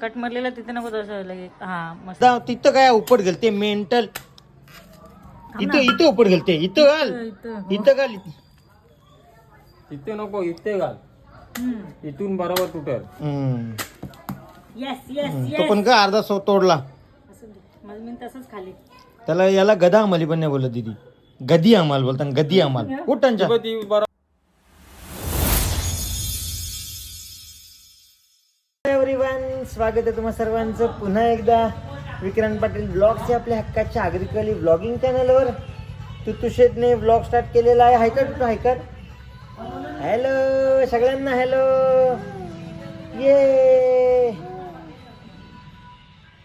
Cut मारलेला तिथे नको तसं लगे हा मस्त. तिथं काय उपट घालते मेंटल. इथं इथं उपट घालते इथं घाल. इथं. इथं घाल इथे. नको इथे घाल. इथून बरोबर तुटेल. हम्म. येस येस हम्म. येस तो पण का अर्धा सो तोडला. असं दे. माझं मी तसंच खाली. त्याला याला गदा आम्हाला पण नाही बोलत दिदी. गदी आम्हाला बोलतात गदी आम्हाला. उठांच्या ती बरोबर. एव्हरीवन स्वागत आहे तुम्हा सर्वांचं. पुन्हा एकदा विक्रांत पाटील ब्लॉगच्या आपल्या हक्काच्या आग्रिकली ब्लॉगिंग चॅनलवर. तुतुशेदने ब्लॉग स्टार्ट केलेला आहे. हायकर टू हायकर हॅलो सगळ्यांना हॅलो. ये.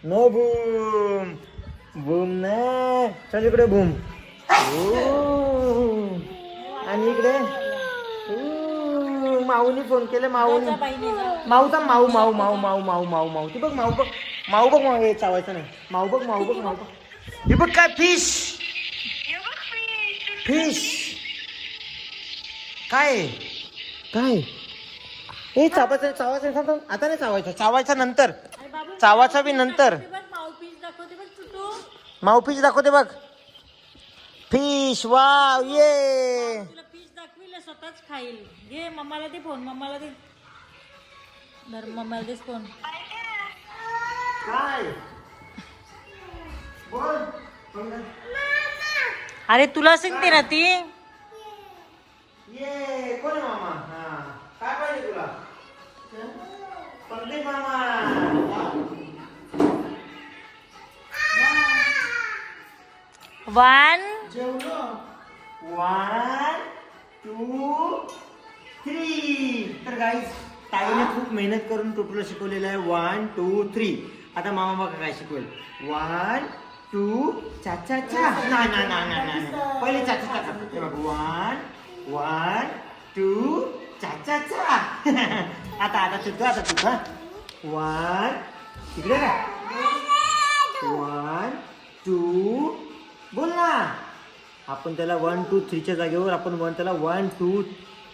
No Boom. बूम ना. चल इकडे भूम बूम. आणि इकडे ऊ, माऊनी फोन केले माऊनी माऊचा माऊ माऊ माऊ माऊ माऊ माऊ माऊ. ती बघ माऊ बघ. माऊ बघ माऊ हे चावायचं नाही. माऊ बघ माऊ बघ माऊ बघ. हे बघ काय फिश. फिश. काय? काय? हे चावायचं चावायचं. आता नाही चावायचं. चावायचा नंतर. चावायचा बी नंतर. माऊ फिश दाखवते बघ फिश वाव ये. स्वतःच खाईल. घे मम्माला दे फोन मम्माला दे. बर मम्माला दे फोन अरे तुला सांगते ना ती? वन. वन. टू थ्री तर गाईज ताईने खूप मेहनत करून टोटूला शिकवलेलं आहे. वन टू थ्री आता मामा बघा काय शिकवेल. वन टू चा चा चा. नाही नाही नाही नाही नाही. पहिले चा चा चा बघ. वन वन टू चा चा चा. आता आता तुझं आता तुझं वन इकडे काय वन टू बोल ना. आपण त्याला वन टू थ्रीच्या जागेवर आपण वन त्याला वन टू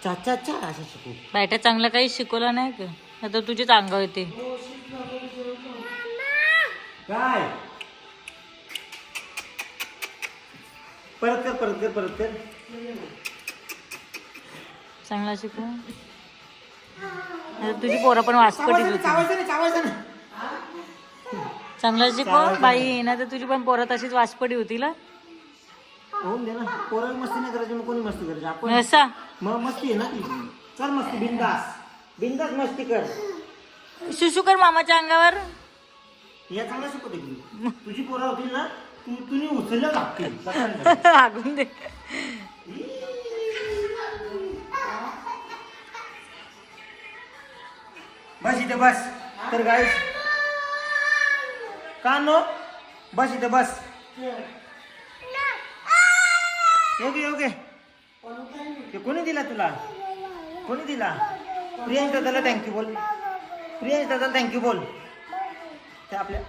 चा चा चा असं शिकू बायटा चांगलं काही शिकवलं नाही का? आता तुझीच अंगावर येते काय? परत कर परत कर परत कर. चांगला आता तुझी पोरं पण वाचपटीत होती. चावायचं नाही चावायचं नाही चांगला शिकव बाई. ना तर तुझी पण पोरं तशीच वाचपटी होती ना? होऊन दे ना पोरं मस्ती नाही करायची मग कोणी मस्ती करायची? आपण असा? मग मस्ती आहे ना ती. चल मस्ती बिंदास. बिंदास मस्ती कर. सुसू कर मामाच्या अंगावर. या चांगला शिकवते की तुझी पोरं होतील ना तू तुम्ही उचललं हागून दे. बस इथे बस. तर गाईस का नो बस इथे बस. योगे योगे ते कोणी दिला तुला? कोणी दिला? प्रियांश दादाला थँक्यू बोल. प्रियांश दादाला थँक्यू बोल. ते आपल्या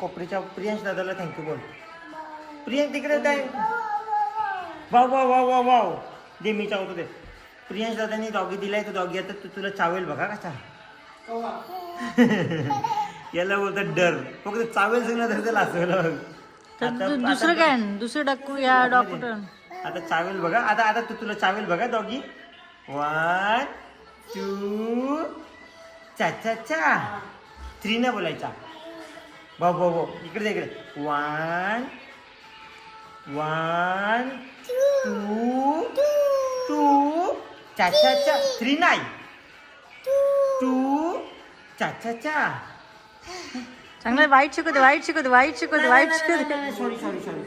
कोपरीच्या प्रियांश दादाला थँक्यू बोल. प्रियांश तिकडे काय wow wow wow wow wow. दे मी चावतो ते. प्रियांश दादानी डॉगी दिलाय तो डॉगी आता तू तुला चावेल बघा कसा. याला बोलतात डर. फक्त चावेल सगळं तर त्याला असं तर दु- दुसरं काय दुसरं डाकू या डॉक्टर. आता चावेल बघा. आता आता तू तुला चावेल बघा डॉगी वन टू चा चा चा. थ्री न बोलायचा. भाऊ भाऊ भाऊ. इकडे इकडे. वन वन टू टू चा चा चा. थ्री नाही टू चा चा चा. चांगलं वाईट शिकू दे वाईट शिकू दे वाईट शिकू दे वाईट शिकू दे सॉरी सॉरी सॉरी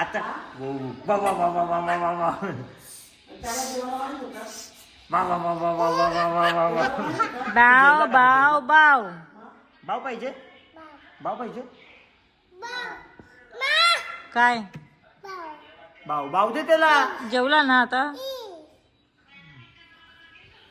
आता बाव बाव बाव बाव पाहिजे बाव पाहिजे काय बाव बाव दे त्याला जेवला ना आता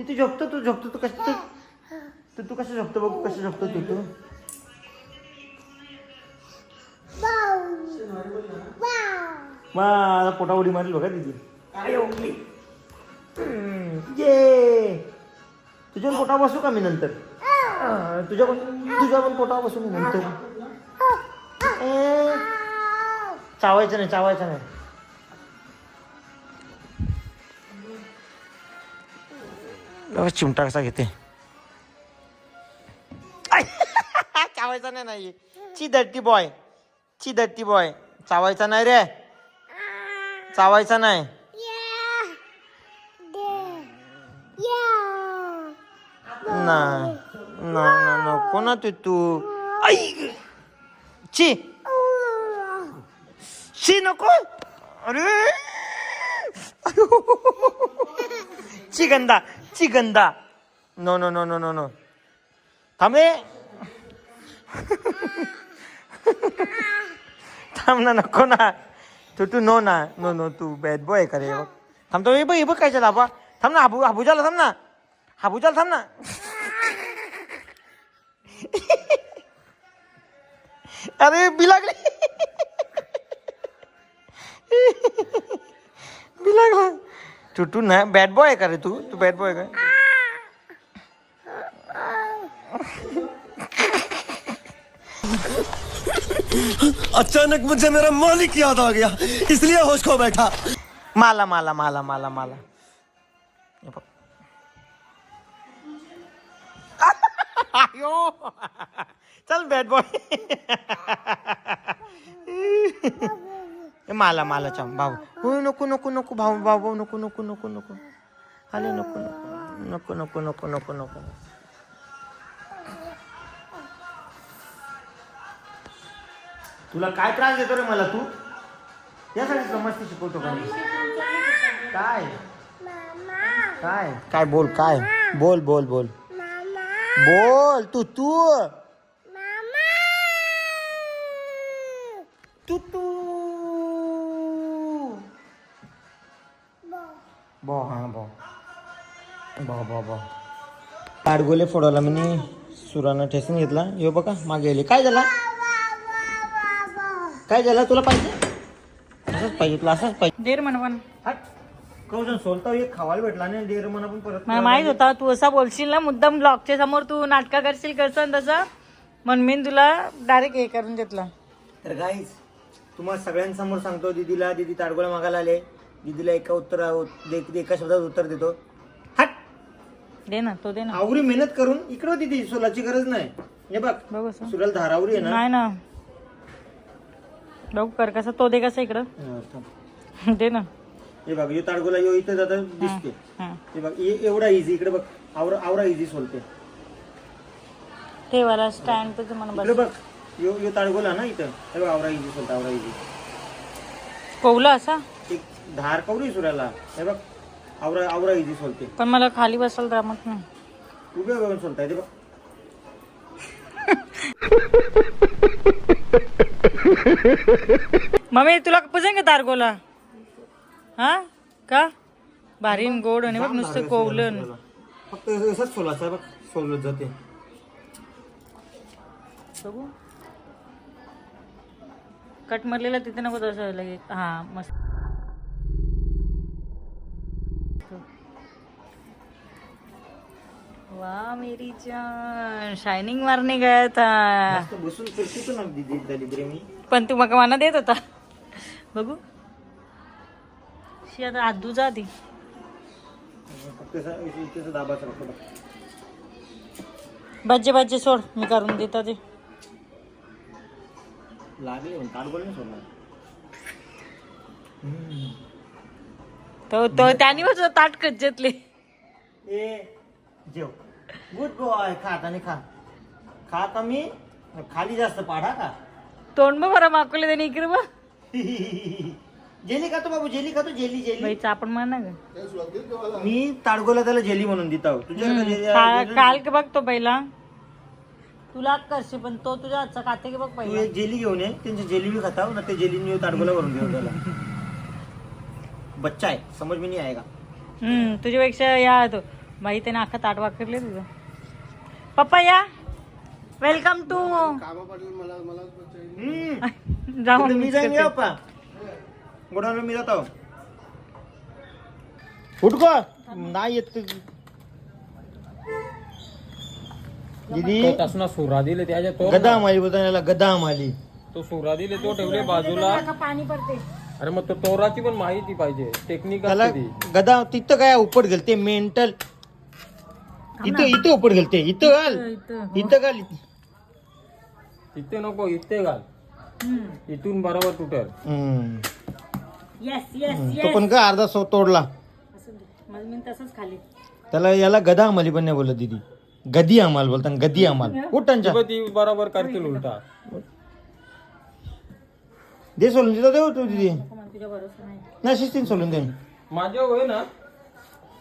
तिथे झोपतो तू झोपतो तू कसं तू तू तू कसं झोपतो बघू कसं झोपतो तू तू? मला पोटा उडी मारली बघा उठली ये. तुझ्या पोटा बसू का मी नंतर? तुझ्या पण तुझ्या पण पोटा बसू मी नंतर? चावायचं नाही चावायचं नाही. चिमटा कसा घेते? चावायचा नाही नाही ची धरती बॉय ची धरती बॉय चावायचा नाही रे. चावायचा नाही. ना नको ना तू तू? आई! ची! ची नको. अरे! ची गंदा. ची गंदा. No no no no no no थांबे. थांब ना नको ना. तू तू नो ना. नो नो तू बॅड बॉय का रे बघ थांबतो हे बघ हे बघ काय झालं आबा. थांब ना हाबू हाबूजाला थांब ना. हाबूजाला थांब ना. अरे बिलागले बिलागला तू तू ना बॅड बॉय का रे तू तू बॅड बॉय का अचानक मुझे मेरा मालिक याद आ गया इसलिए होश खो बैठा। माला माला माला माला माला। आयो। चल बॅट बॉय माला माला चाम भाऊ. हो नको नको नको भाऊ भाऊ भाऊ नको नको नको नको. आले नको नको नको नको नको नको नको. तुला काय त्रास देतो रे मला तू? यासाठी मस्ती शिकवतो का मी? काय? काय? काय बोल काय? बोल बोल बोल. बोल तू तू. तू तू. बो हा बो बो बो बो ताडगोले फोडवला मी सुरानं ठेसून घेतला. यो बघा मागे गेले काय झाला? काय झालं? तुला पाहिजे? असंच पाहिजे तुला असंच पाहिजे. देर म्हणवन हट कौजन सोलता एक खावायला भेटला नाही डेअर म्हणा पण परत मला माहीत होता तू असा बोलशील ना मुद्दाम ब्लॉकच्या समोर तू नाटका करशील करसन तसं. म्हणून मी तुला डायरेक्ट हे करून घेतलं. तर गाईज तुम्हाला सगळ्यांसमोर सांगतो दीदीला दीदी ताडगोळा मागायला आले. दीदीला एका उत्तर एका शब्दात उत्तर देतो. हट! दे ना तो दे ना. आवरी मेहनत करून इकडं दीदी सोलाची गरज नाही. हे बघ बघ धारावरी आहे ना? नाही ना. बघू कर कसा तो दे कसा इकडं? हा, थांब. दे ना. हे बघ यो ताडगोला यो इथं जाता दिसते हं. हे. बघ ए- एवढा इझी इकडे बघ आवरा आवरा इझी सोलते. ठेवायला स्टँड तुझं इकडे बस. बघ यो यो ताडगोला ना इथं. हे बघ आवरा इझी सोलता आवरा इझी कोवला असा? धार कवरी सुराला. हे बघ आवरा आवरा इझी सोलते. पण मला खाली बसायला जमत नाही. उभ्या बघून सोलता येते बघ. मम्मी तुला पुजेन का तारगोला हा? का? भारीन गोड आणि बघ नुसतं कोवलं फक्त असंच सोलायचं बघ सोलत जाते. बघू. कट मारलेला तिथे नको तसं लगे हा मस्त. वा मेरी जान. शायनिंग मारने गया था. बसून करते ना दिदी झाली बरे मी. पण तू मग मना देत होता. बघू. शी आता आदूचा आधी. फक्त असं- इथे- इथे असं दाबाचं फक्त बघ. बज्जे बज्जे सोड. मी करून देतो ते. लागले म्हणून ताडगोल नाही सोडणार. तो तो त्याने बस ताट कज्जतले. ए जेव. गुड बॉय खा आता खा. खा कमी खाली जास्त पाडा का? तोंड बघ बरं माकवले त्याने इकडे बघ. जेली खातो बाबू जेली खातो जेली जेली. ना ग. मी ताडगोला त्याला जेली म्हणून देत आहो. तुझ्याकडे जेली- का- काल का बघ तो पहिला. तुला करशील पण तो तुझ्या हातचा खाते की बघ तू पहिला. एक जेली घेऊन ये. त्यांची जेली बी खाताव ना ते जेली ताडगोला भरून घेऊन त्याला बच्चा आहे. समज मी नाही आएगा हम्म. तुझ्यापेक्षा या तो बाई त्याने अख्खा ताट वाकरले तुझं. पप्पा या वेलकम टू तिकडे मी जाईन पप्पा? गोडाऊनला मी जातो. उठको नाही येत तू. दीदी. तो तसना सुरा दिले त्याच्या तो गदा माली बोलता याला गदा माली. तो सुरा दिले तो ठेवले बाजूला. पाणी पडते. अरे मग तो तोराची पण माहिती पाहिजे. टेक्निक त्याला असते ती गदा तिथं काय उपट गेलते मेंटल इथं इथं उपट गेलते इथं घाल. इथं. इथं घाल इथे. नको इथे घाल. इथून बरोबर तुटेल. हम्म. येस येस तो पण का अर्धा सो तोडला? माझं मी तसंच खाली. त्याला याला गदा आम्हाला पण नाही बोलत दीदी. गदी आम्हाला बोलतात गदी आम्हाला. उठांच्या ती ती बरोबर करतील उलटा. दे सोलून तिथं देऊ तू दीदी. तुझ्या नाही. शिस्तीन सोलून दे. माझ्या होय ना?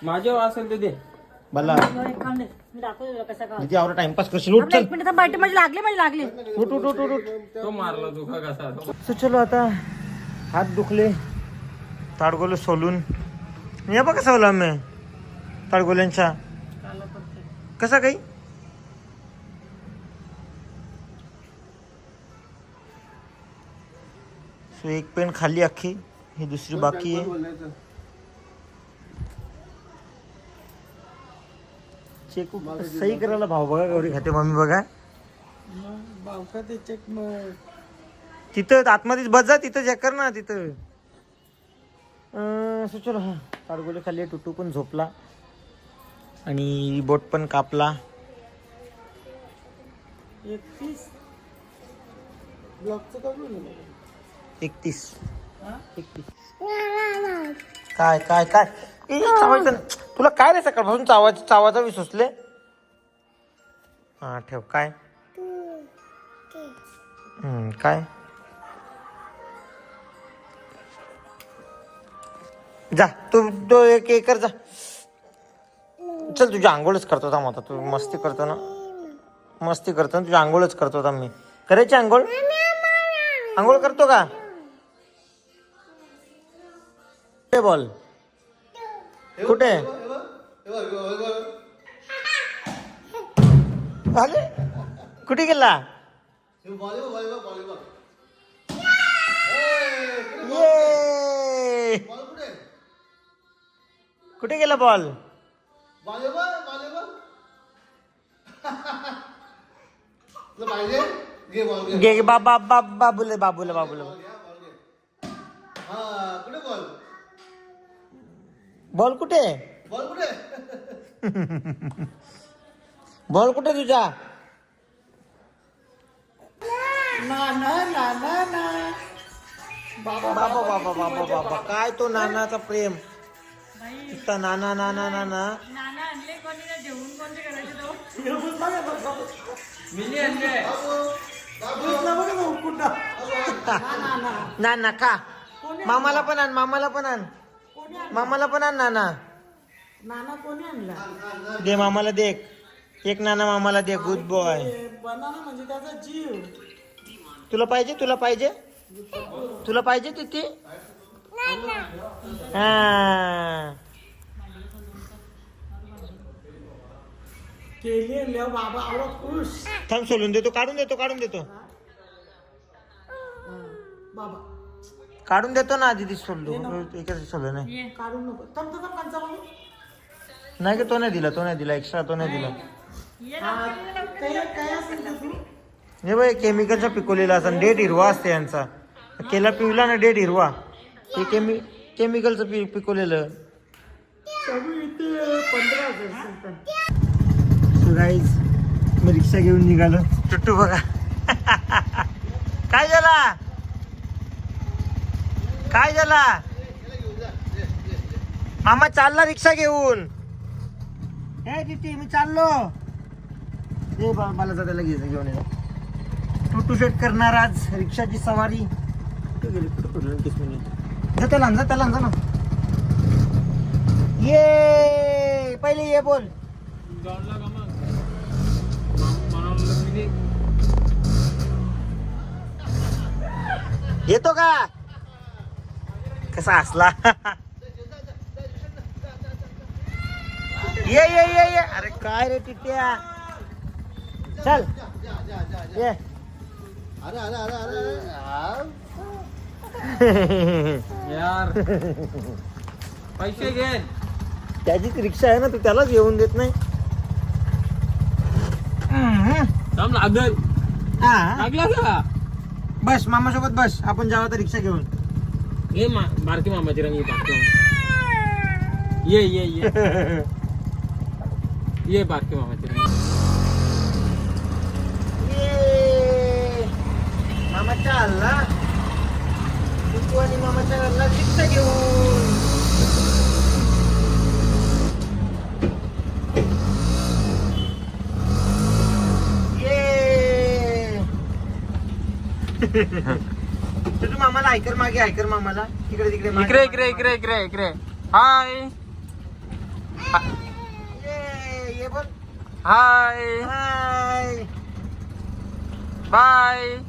माझ्या असेल ते दे. आवरा टाइमपास करशील उठ चल. एक मिनिट बाईट माझी लागली माझी लागली. उठ उठ उठ उठ उठ. तो मारला तुका कसा? सो चलो आता. हात दुखले. ताडगोले सोलून. या बघ कसं ओला मी ताडगोल्यांच्या कसा काही? सो एक पेन खाली अख्खी ही दुसरी बाकी आहे. चेक सही करायला भाव बघा गौरी खाते मम्मी बघा. तिथं आतमध्येच बस जा तिथं चेक कर ना तिथं. असं चलो. हा ताडगोले टुटू पण झोपला. आणि बोट पण कापला. एकतीस. एकतीस. काय काय काय? नाही. तुला काय रे सकाळपासून चावा चावाचा विसुसले हा ठेव. काय? हम्म, काय? जा तू तो एक एकर जा. चल तुझी आंघोळच करतो होता आता. तू मस्ती करतो ना. मस्ती करतो ना. तुझी आंघोळच करतो होता मी. करायची आंघोळ? आंघोळ करतो का? कुठे बॉल? कुठे? आले कुठे गेला? ये! कुठे? गेला बॉल बाबा बाबा बाबूले बाबूले बाबूले. बॉल कुठे? बॉल कुठे तुझा बाबा बाबा बाबा बाबा बाबा काय तो नानाचा प्रेम इतका नाना नाना नाना नाना आणले कोणी ना जेवून कोणते करायचे तो नाना का मामाला पण आण मामाला पण आण मामाला पण आण नाना नाना कोणी आणला? दे मामाला दे. एक. एक नाना मामाला दे गुड बॉय बनाना म्हणजे त्याचा जीव. तुला पाहिजे तुला पाहिजे? तुला पाहिजे तिथे? हा. केली बाबा आवड खुश. थांब सोलून देतो काढून देतो काढून देतो. बाबा. काढून देतो ना दिदी सोडलो एकच सोडलं नाही काढून नको. कंचा बाबू नाही का तो नाही दिला तो नाही दिला एक्स्ट्रा तो नाही दिला. हे बाई केमिकलचा पिकवलेला असा डेट हिरवा असते यांचा. केला पिवला ना डेट हिरवा. हे केमि केमिकलचं पि पिकवलेलं. सो गाईज मी रिक्षा घेऊन निघालो. टुट्टू बघा. काय झाला? काय झाला? मामा चालला रिक्षा घेऊन. हे तिथे मी चाललो. हे बा मला जा त्याला घ्यायचं घेऊन ये. टुटू शेट करणार आज रिक्षाची सवारी. कुठे गेली? कुठे पडलं? तीस मिनिट. जा त्याला आण, जा त्याला आण, जा ना ये पहिले ये बोल. येतो का? कसा असला? ये ये ये ये. अरे काय रे टिट्या? चल. ये. यार. पैसे घे. त्याची रिक्षा आहे ना तू त्यालाच येऊन देत नाही. थांब लागल. हा. लागला का? बस मामा सोबत बस. आपण जाऊ आता रिक्षा घेऊन. ये मा बारकी मामाची रंगी मामा ये ये ये. ये बारकी मामाची. मामाच्या हल्ला तू आणि मामाच्या हल्ला घेऊन. मामाला ऐकर मागे ऐकर मामाला. इकडे तिकडे मागे. इकडे इकडे इकडे इकडे इकडे. हाय. ये ये बोल हाय हाय बाय